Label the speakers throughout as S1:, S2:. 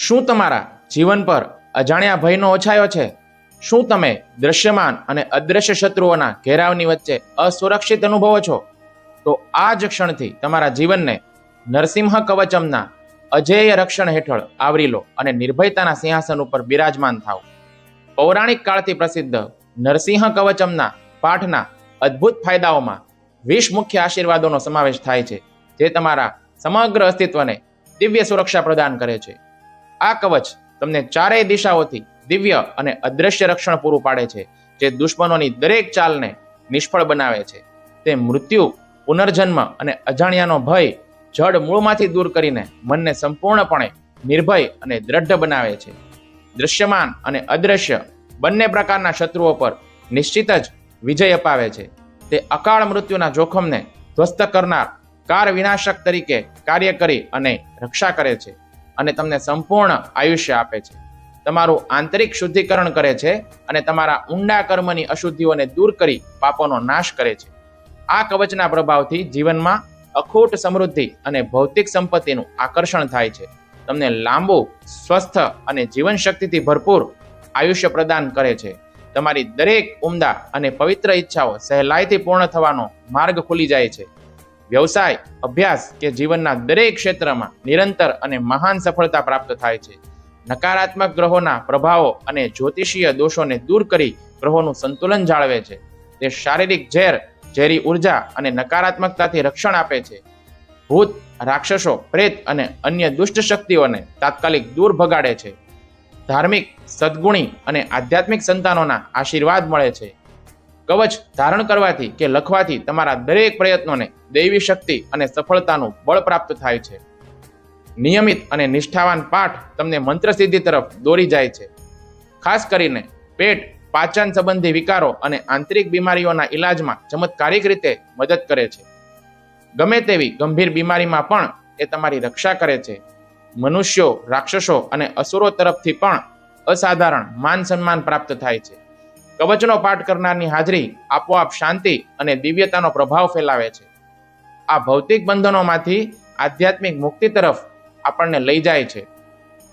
S1: શું તમારા જીવન પર અજાણ્યા ભયનો ઓછાયો છે? શું તમે દ્રશ્યમાન અને અદ્રશ્ય શત્રુઓના ઘેરાવની વચ્ચે અસુરક્ષિત અનુભવો છો? તો આ જ ક્ષણથી તમારા જીવનને નરસિંહ કવચમના અજેય રક્ષણ હેઠળ આવરી લો અને નિર્ભયતાના સિંહાસન ઉપર બિરાજમાન થાવ પૌરાણિક કાળથી પ્રસિદ્ધ નરસિંહ કવચમના પાઠના અદ્ભુત ફાયદાઓમાં વીસ મુખ્ય આશીર્વાદોનો સમાવેશ થાય છે, જે તમારા સમગ્ર અસ્તિત્વને દિવ્ય સુરક્ષા પ્રદાન કરે છે. આ કવચ તમને ચારેય દિશાઓથી દિવ્ય અને અદ્રશ્ય રક્ષણ પૂરું પાડે છે, જે દુશ્મનોની દરેક ચાલને નિષ્ફળ બનાવે છે. તે મૃત્યુ, પુનર્જન્મ અને અજાણ્યાનો ભય જડ મૂળમાંથી દૂર કરીને મનને સંપૂર્ણપણે નિર્ભય અને દ્રઢ બનાવે છે. દૃશ્યમાન અને અદ્રશ્ય બંને પ્રકારના શત્રુઓ પર નિશ્ચિત જ વિજય અપાવે છે. તે અકાળ મૃત્યુના જોખમને ધ્વસ્ત કરનાર કાર વિનાશક તરીકે કાર્ય કરી અને રક્ષા કરે છે. અને તમને સંપૂર્ણ આયુષ્ય આપે છે. તમારું આંતરિક શુદ્ધિકરણ કરે છે અને તમારા ઊંડા કર્મની અશુદ્ધિઓને દૂર કરી પાપોનો નાશ કરે છે. આ કવચના પ્રભાવથી જીવનમાં અખૂટ સમૃદ્ધિ અને ભૌતિક સંપત્તિનું આકર્ષણ થાય છે. તમને લાંબુ, સ્વસ્થ અને જીવન શક્તિથી ભરપૂર આયુષ્ય પ્રદાન કરે છે. તમારી દરેક ઉમદા અને પવિત્ર ઈચ્છાઓ સહેલાઈથી પૂર્ણ થવાનો માર્ગ ખુલી જાય છે. વ્યવસાય, અભ્યાસ કે જીવનના દરેક ક્ષેત્રમાં નિરંતર અને મહાન સફળતા પ્રાપ્ત થાય છે. નકારાત્મક ગ્રહોના પ્રભાવો અને જ્યોતિષીય દોષોને દૂર કરી ગ્રહોનું સંતુલન જાળવે છે. તે શારીરિક ઝેર, ઝેરી ઊર્જા અને નકારાત્મકતાથી રક્ષણ આપે છે. ભૂત, રાક્ષસો, પ્રેત અને અન્ય દુષ્ટ શક્તિઓને તાત્કાલિક દૂર ભગાડે છે. ધાર્મિક, સદગુણી અને આધ્યાત્મિક સંતાનોના આશીર્વાદ મળે છે. કવચ ધારણ કરવાથી કે લખવાથી તમારા દરેક પ્રયત્નોને દૈવી શક્તિ અને સફળતાનું બળ પ્રાપ્ત થાય છે. નિયમિત અને નિષ્ઠાવાન પાઠ તમને મંત્ર સિદ્ધિ તરફ દોરી જાય છે. ખાસ કરીને પેટ, પાચન સંબંધી વિકારો અને આંતરિક બીમારીઓના ઇલાજમાં ચમત્કારિક રીતે મદદ કરે છે. ગમે તેવી ગંભીર બીમારીમાં પણ એ તમારી રક્ષા કરે છે. મનુષ્યો, રાક્ષસો અને અસુરો તરફથી પણ અસાધારણ માન સન્માન પ્રાપ્ત થાય છે. કવચનો પાઠ કરનારની હાજરી આપોઆપ શાંતિ અને દિવ્યતાનો પ્રભાવ ફેલાવે છે. આ ભૌતિક બંધનોમાંથી આધ્યાત્મિક મુક્તિ તરફ આપણને લઈ જાય છે.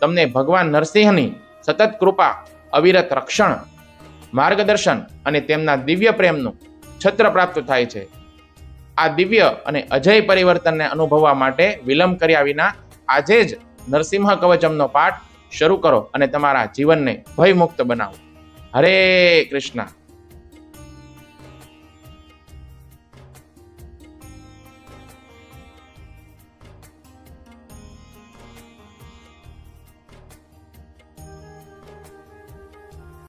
S1: તમને ભગવાન નરસિંહની સતત કૃપા, અવિરત રક્ષણ, માર્ગદર્શન અને તેમના દિવ્ય પ્રેમનું છત્ર પ્રાપ્ત થાય છે. આ દિવ્ય અને અજય પરિવર્તનને અનુભવવા માટે વિલંબ કર્યા વિના આજે જ નરસિંહ કવચમનો પાઠ શરૂ કરો અને તમારા જીવનને ભયમુક્ત બનાવો. હરે કૃષ્ણ